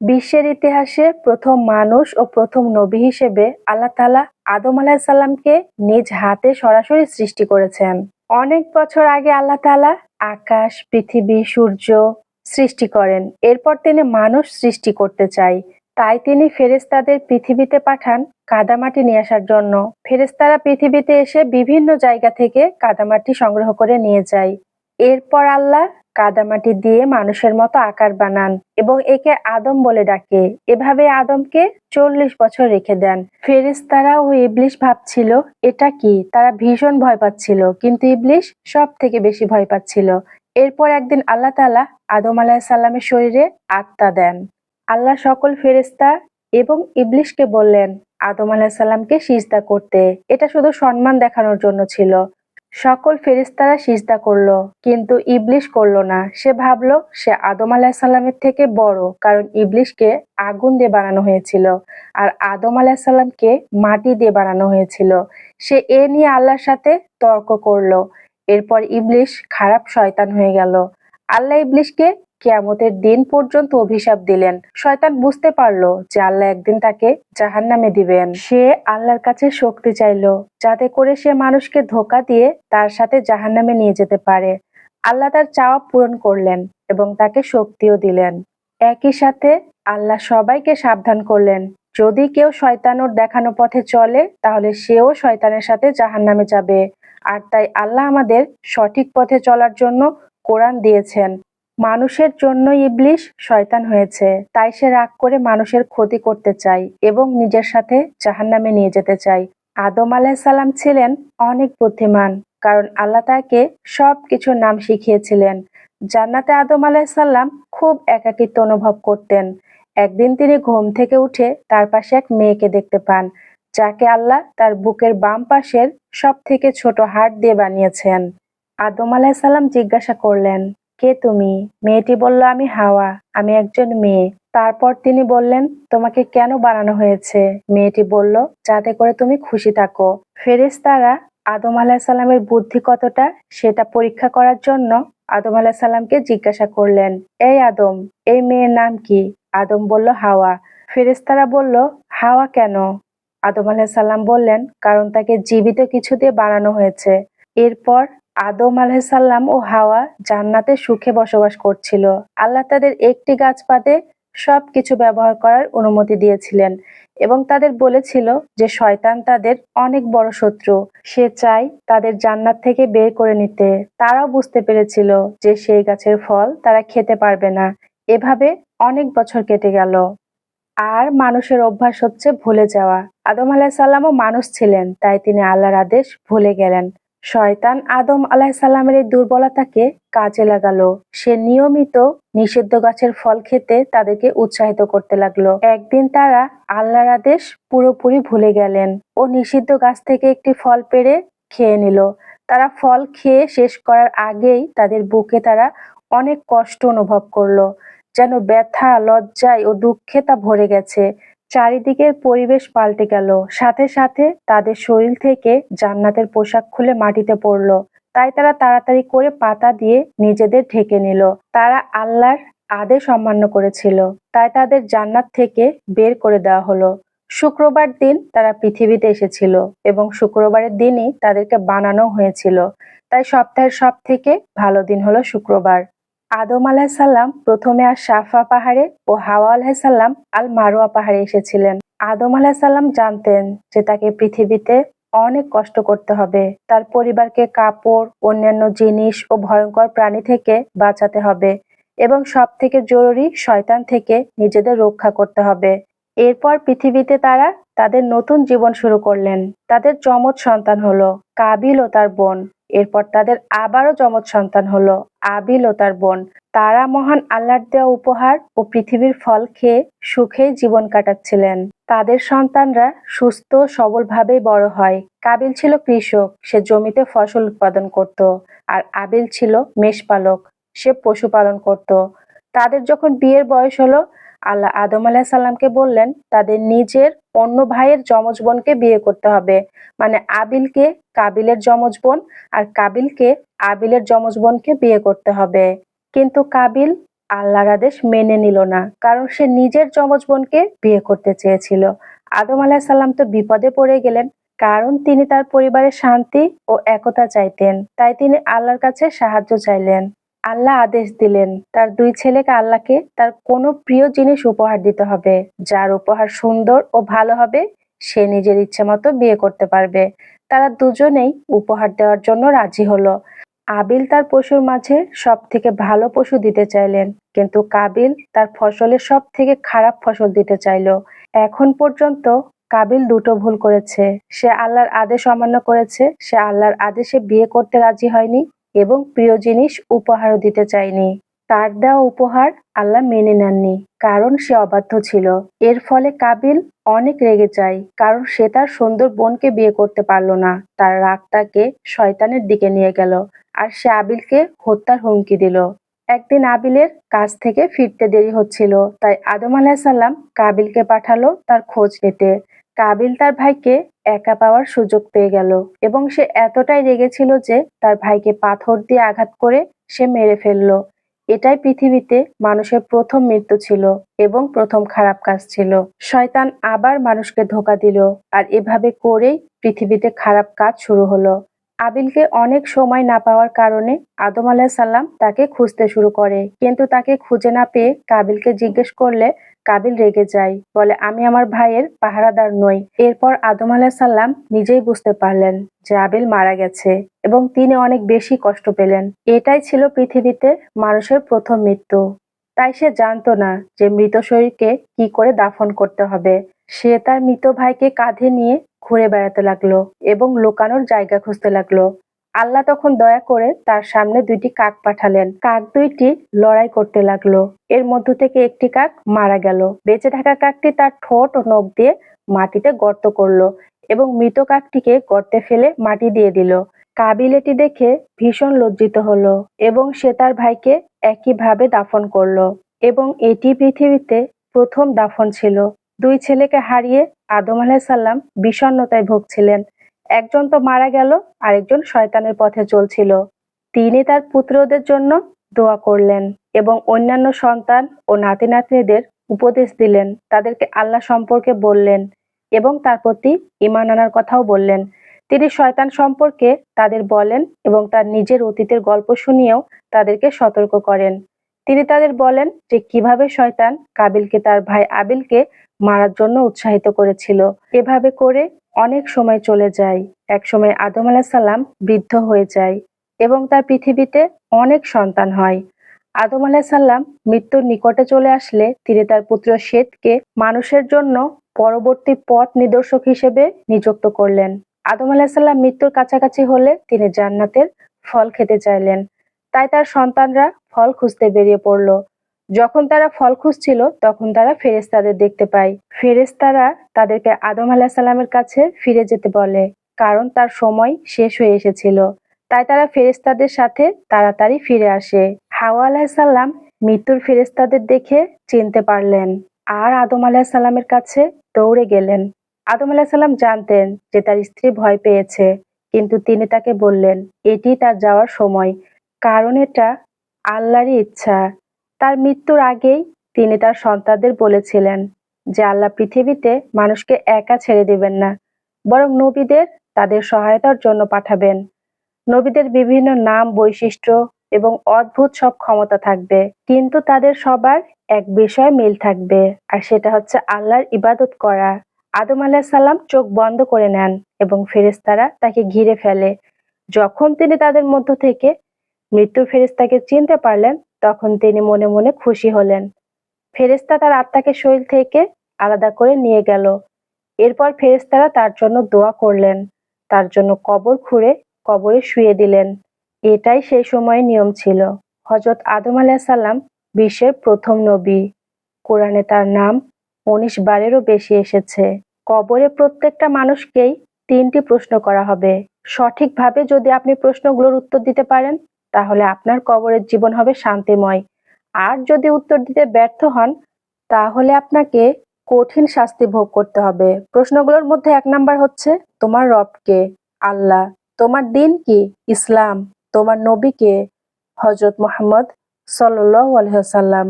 বিশ্বের ইতিহাসে প্রথম মানুষ ও প্রথম নবী হিসেবে আল্লাহ তাআলা আদম আলাহিসাল্লামকে নিজ হাতে সরাসরি সৃষ্টি করেছেন। অনেক বছর আগে আল্লাহ তাআলা আকাশ, পৃথিবী, সূর্য সৃষ্টি করেন। এরপর তিনি মানুষ সৃষ্টি করতে চাই তাই তিনি ফেরেশতাদের পৃথিবীতে পাঠান কাদামাটি নিয়ে আসার জন্য। ফেরেশতারা পৃথিবীতে এসে বিভিন্ন জায়গা থেকে কাদামাটি সংগ্রহ করে নিয়ে যায়। এরপর আল্লাহ কাদামাটি দিয়ে মানুষের মতো আকার বানান এবং একে আদম বলে ডাকে। এভাবে আদমকে চল্লিশ বছর রেখে দেন। ফেরেশতারা ও ইবলিশ ভাবছিল, এটা কি? তারা ভীষণ ভয় পাচ্ছিল, কিন্তু ইবলিশ সব থেকে বেশি ভয় পাচ্ছিল। এরপর একদিন আল্লাহ তালা আদম আলাহিসাল্লামের শরীরে আত্মা দেন। আল্লাহ সকল ফেরেশতা এবং ইবলিশকে বললেন, আদম আলাহিসাল্লামকে সিজদা করতে। এটা শুধু সম্মান দেখানোর জন্য ছিল। সকল ফেরিস্তারা সিজদা করল, কিন্তু ইবলিশ করল না। সে ভাবল, সে আদম আলাহিসাল্লামের থেকে বড়, কারণ ইবলিশকে আগুন দিয়ে বানানো হয়েছিল, আর আদম আলাহিসাল্লামকে মাটি দিয়ে বানানো হয়েছিল। সে এ নিয়ে আল্লাহর সাথে তর্ক করল। এরপর ইবলিশ খারাপ শয়তান হয়ে গেল। আল্লাহ ইবলিশকে কেয়ামতের দিন পর্যন্ত অভিশাপ দিলেন। শয়তান বুঝতে পারল যে আল্লাহ একদিন তাকে জাহান্নামে দিবেন। সে আল্লাহর কাছে শক্তি চাইলো, যাতে করে সে মানুষকে ধোকা দিয়ে তার সাথে জাহান্নামে নিয়ে যেতে পারে। আল্লাহ তার চাওয়া পূরণ করলেন এবং তাকে শক্তিও দিলেন। একই সাথে আল্লাহ সবাইকে সাবধান করলেন। যদি কেউ শয়তানোর দেখানো পথে চলে, তাহলে সেও শয়তানের সাথে জাহান্নামে যাবে। আর তাই আল্লাহ আমাদের সঠিক পথে চলার জন্য কোরআন দিয়েছেন। মানুষের জন্য ইবলিশ শয়তান হয়েছে। তাই সে রাগ করে মানুষের ক্ষতি করতে চায় এবং নিজের সাথে জাহান্নামে নিয়ে যেতে চায়। আদম আলাহিসাল্লাম ছিলেন অনেক বুদ্ধিমান, কারণ আল্লাহ তাকে সব কিছুর নাম শিখিয়েছিলেন। জান্নাতে আদম আলাহিসাল্লাম খুব একাকিত্ব অনুভব করতেন। একদিন তিনি ঘুম থেকে উঠে তার পাশে এক মেয়েকে দেখতে পান, যাকে আল্লাহ তার বুকের বাম পাশের সব থেকে ছোট হাড় দিয়ে বানিয়েছেন। আদম আলাহিসাল্লাম জিজ্ঞাসা করলেন কে তুমি? মেয়েটি বলল, আমি হাওয়া, আমি একজন মেয়ে। তারপর তিনি বললেন, তোমাকে কেন বানানো হয়েছে? মেয়েটি বলল, যাতে করে তুমি খুশি থাকো। ফেরেশতারা আদম আলাহিসাল্লামের বুদ্ধি কতটা সেটা পরীক্ষা করার জন্য আদম আলাহিসাল্লামকে জিজ্ঞাসা করলেন, এই আদম, এই মেয়ের নাম কি? আদম বলল, হাওয়া। ফেরেশতারা বলল, হাওয়া কেন? আদম আলাহিসাল্লাম বললেন, কারণ তাকে জীবিত কিছু দিয়ে বানানো হয়েছে। এরপর আদম আলাহিসাল্লাম ও হাওয়া জান্নাতে সুখে বসবাস করছিল। আল্লাহ তাদের একটি গাছ বাদে সব কিছু ব্যবহার করার অনুমতি দিয়েছিলেন এবং তাদের বলেছিল যে শয়তান তাদের অনেক বড় শত্রু, সে চায় তাদের জান্নাত থেকে বের করে নিতে। তারাও বুঝতে পেরেছিল যে সেই গাছের ফল তারা খেতে পারবে না। এভাবে অনেক বছর কেটে গেল। আর মানুষের অভ্যাস হচ্ছে ভুলে যাওয়া। আদম আলাহিসাল্লামও মানুষ ছিলেন, তাই তিনি আল্লাহর আদেশ ভুলে গেলেন। শয়তান আদম আলাহিসাল্লামের এই দুর্বলতাকে কাজে লাগালো। সে নিয়মিত নিষিদ্ধ গাছের ফল খেতে তাদেরকে উৎসাহিত করতে লাগল। একদিন তারা আল্লাহর আদেশ পুরোপুরি ভুলে গেলেন ও নিষিদ্ধ গাছ থেকে একটি ফল পেড়ে খেয়ে নিল। তারা ফল খেয়ে শেষ করার আগেই তাদের বুকে তারা অনেক কষ্ট অনুভব করল, যেন ব্যথা, লজ্জায় ও দুঃখে তা ভরে গেছে। চারিদিকের পরিবেশ পাল্টে গেল। সাথে সাথে তাদের শরীর থেকে জান্নাতের পোশাক খুলে মাটিতে পড়ল। তাই তারা তাড়াতাড়ি করে পাতা দিয়ে নিজেদের ঢেকে নিল। তারা আল্লাহর আদেশ অমান্য করেছিল। তাই তাদের জান্নাত থেকে বের করে দেওয়া হলো। শুক্রবার দিন তারা পৃথিবীতে এসেছিল এবং শুক্রবারের দিনই তাদেরকে বানানো হয়েছিল। তাই সপ্তাহের সব থেকে ভালো দিন হলো শুক্রবার। আদম আলাহিসাল্লাম প্রথমে আর সাফা পাহাড়ে ও হাওয়া আলাহিসাল্লাম আল মারোয়া পাহাড়ে এসেছিলেন। আদম আলাহিসাল্লাম জানতেন যে তাকে পৃথিবীতে অনেক কষ্ট করতে হবে। তার পরিবারকে কাপড়, অন্যান্য জিনিস ও ভয়ঙ্কর প্রাণী থেকে বাঁচাতে হবে এবং সব থেকে জরুরি শয়তান থেকে নিজেদের রক্ষা করতে হবে। এরপর পৃথিবীতে তারা তাদের নতুন জীবন শুরু করলেন। তাদের যমজ সন্তান হলো কাবিল ও তার বোন। এরপর তাদের আবারও যমজ সন্তান হলো আবিল ও তার বোন। তারা মহান আল্লাহর দেওয়া উপহার ও পৃথিবীর ফল খেয়ে সুখেই জীবন কাটাচ্ছিলেন। তাদের সন্তানরা সুস্থ সবলভাবেই বড় হয়। কাবিল ছিল কৃষক, সে জমিতে ফসল উৎপাদন করত আর আবিল ছিল মেষপালক, সে পশুপালন করত। তাদের যখন বিয়ের বয়স হলো আল্লাহ আদম আলাহিসাল্লামকে বললেন, তাদের নিজের অন্য ভাইয়ের যমজ বোনকে বিয়ে করতে হবে। মানে আবিলকে কাবিলের যমজ বোন আর কাবিলকে আবিলের যমজ বোনকে বিয়ে করতে হবে। কিন্তু কাবিল আল্লাহর আদেশ মেনে নিল না, কারণ সে নিজের যমজ বোনকে বিয়ে করতে চেয়েছিল। আদম আলাহিসাল্লাম তো বিপদে পড়ে গেলেন, কারণ তিনি তার পরিবারের শান্তি ও একতা চাইতেন। তাই তিনি আল্লাহর কাছে সাহায্য চাইলেন। আল্লাহ আদেশ দিলেন, তার দুই ছেলেকে আল্লাহকে তার কোনো প্রিয় জিনিস উপহার দিতে হবে। যার উপহার সুন্দর ও ভালো হবে, সে নিজের ইচ্ছে মতো বিয়ে করতে পারবে। তারা দুজনেই উপহার দেওয়ার জন্য রাজি হলো। আবিল তার পশুর মাঝে সব থেকে ভালো পশু দিতে চাইলেন, কিন্তু কাবিল তার ফসলের সব থেকে খারাপ ফসল দিতে চাইল। এখন পর্যন্ত কাবিল দুটো ভুল করেছে। সে আল্লাহর আদেশ অমান্য করেছে, সে আল্লাহর আদেশে বিয়ে করতে রাজি হয়নি এবং প্রিয় জিনিস উপহারও দিতে চায়নি। তার দেওয়া উপহার আল্লাহ মেনে নেননি, কারণ সে অবাধ্য ছিল। এর ফলে কাবিল অনেক রেগে যায়, কারণ সে তার সুন্দর বোনকে বিয়ে করতে পারল না। তার রাগ তাকে শয়তানের দিকে নিয়ে গেল, আর সে আবিলকে হত্যার হুমকি দিল। একদিন আবিলের কাছ থেকে ফিরতে দেরি হচ্ছিল, তাই আদম আলাহিসাল্লাম কাবিলকে পাঠালো তার খোঁজ নিতে। কাবিল তার ভাইকে একা পাওয়ার সুযোগ পেয়ে গেল এবং সে এতটাই রেগেছিল যে তার ভাইকে পাথর দিয়ে আঘাত করে সে মেরে ফেলল। এটাই পৃথিবীতে মানুষের প্রথম মৃত্যু ছিল এবং প্রথম খারাপ কাজ ছিল। শয়তান আবার মানুষকে ধোকা দিল আর এভাবে করেই পৃথিবীতে খারাপ কাজ শুরু হলো। আবিলকে অনেক সময় না পাওয়ার কারণে আদম সাল্লাম তাকে খুঁজতে শুরু করে। কিন্তু তাকে খুঁজে না পেয়ে কাবিলকে জিজ্ঞেস করলে কাবিল রেগে যায়, বলে, আমি আমার ভাইয়ের পাহারাদার নই। এরপর আদম সাল্লাম নিজেই বুঝতে পারলেন যে আবিল মারা গেছে এবং তিনি অনেক বেশি কষ্ট পেলেন। এটাই ছিল পৃথিবীতে মানুষের প্রথম মৃত্যু। তাই সে জানতো না যে মৃত শরীরকে কি করে দাফন করতে হবে। সে তার মৃত ভাইকে কাঁধে নিয়ে ঘুরে বেড়াতে লাগল এবং লুকানোর জায়গা খুঁজতে লাগল। আল্লাহ তখন দয়া করে তার সামনে দুইটি কাক পাঠালেন। কাক দুইটি লড়াই করতে লাগল। এর মধ্য থেকে একটি কাক মারা গেল। বেঁচে থাকা কাকটি তার ঠোঁট ও নখ দিয়ে মাটিতে গর্ত করল এবং মৃত কাকটিকে গর্তে ফেলে মাটি দিয়ে দিল। কাবিল এটি দেখে ভীষণ লজ্জিত হলো এবং সে তার ভাইকে একইভাবে দাফন করল এবং এটি পৃথিবীতে প্রথম দাফন ছিল। দুই ছেলেকে হারিয়ে আদম আলাহিসাল্লাম বিষণ্নতায় ভুগছিলেন। একজন তো মারা গেল, আরেকজন শয়তানের পথে চলছিল। তিনি তার পুত্রদের জন্য দোয়া করলেন এবং অন্যান্য সন্তান ও নাতি নাতনিদের উপদেশ দিলেন। তাদেরকে আল্লাহ সম্পর্কে বললেন এবং তার প্রতি ইমান আনার কথাও বললেন। তিনি শয়তান সম্পর্কে তাদের বলেন এবং তার নিজের অতীতের গল্প শুনিয়েও তাদেরকে সতর্ক করেন। তিনি তাদের বলেন যে কীভাবে শয়তান কাবিলকে, তার ভাই আবিলকে মারার জন্য উৎসাহিত করেছিল। এভাবে করে অনেক সময় চলে যায়। একসময় আদম সাল্লাম বৃদ্ধ হয়ে যায় এবং তার পৃথিবীতে অনেক সন্তান হয়। আদম সাল্লাম মৃত্যুর নিকটে চলে আসলে তিনি তার পুত্র শ্বেতকে মানুষের জন্য পরবর্তী পথ নিদর্শক হিসেবে নিযুক্ত করলেন। আদম সাল্লাম মৃত্যুর কাছাকাছি হলে তিনি জান্নাতের ফল খেতে চাইলেন। তাই তার সন্তানরা ফল খুঁজতে বেরিয়ে পড়ল। যখন তারা ফল খুঁজছিল, তখন তারা ফেরেস্তাদের দেখতে পায়। ফেরেস্তারা তাদেরকে আদম আলাহ সাল্লামের কাছে ফিরে যেতে বলে, কারণ তার সময় শেষ হয়ে এসেছিল। তাই তারা ফেরেস্তাদের সাথে তাড়াতাড়ি ফিরে আসে। হাওয়া আলাহিসাল্লাম মৃত্যুর ফেরেস্তাদের দেখে চিনতে পারলেন আর আদম সাল্লামের কাছে দৌড়ে গেলেন। আদম সাল্লাম জানতেন যে তার স্ত্রী ভয় পেয়েছে, কিন্তু তিনি তাকে বললেন, এটি তার যাওয়ার সময়, কারণ এটা আল্লাহরই ইচ্ছা। তার মৃত্যুর আগেই তিনি তার সন্তানদের বলেছিলেন যে, আল্লাহ পৃথিবীতে মানুষকে একা ছেড়ে দেবেন না, বরং নবীদের তাদের সহায়তার জন্য পাঠাবেন। নবীদের বিভিন্ন নাম, বৈশিষ্ট্য এবং অদ্ভুত সব ক্ষমতা থাকবে, কিন্তু তাদের সবার এক বিষয় মিল থাকবে, আর সেটা হচ্ছে আল্লাহর ইবাদত করা। আদম সাল্লাম চোখ বন্ধ করে নেন এবং ফেরেস্তারা তাকে ঘিরে ফেলে। যখন তিনি তাদের মধ্য থেকে মৃত্যু ফেরেস্তাকে চিনতে পারলেন, তখন তিনি মনে মনে খুশি হলেন। ফেরেস্তা তার আত্মাকে শরীর থেকে আলাদা করে নিয়ে গেল। এরপর ফেরেস্তারা তার জন্য দোয়া করলেন। তার জন্য কবর খুঁড়ে কবরে শুয়ে দিলেন। এটাই সেই সময়ের নিয়ম ছিল। হজরত আদম সাল্লাম বিশ্বের প্রথম নবী। কোরআনে তার নাম উনিশ বারেরও বেশি এসেছে। কবরে প্রত্যেকটা মানুষকেই তিনটি প্রশ্ন করা হবে। সঠিকভাবে যদি আপনি প্রশ্নগুলোর উত্তর দিতে পারেন তাহলে আপনার কবরের জীবন হবে শান্তিময়। আর যদি উত্তর দিতে ব্যর্থ হন, তাহলে আপনাকে কঠিন শাস্তি ভোগ করতে হবে। প্রশ্নগুলোর মধ্যে এক নাম্বার হচ্ছে, তোমার রবকে আল্লাহ। তোমার দিন কি? ইসলাম। তোমার নবীকে হজরত মোহাম্মদ সাল্লাহ আলহাম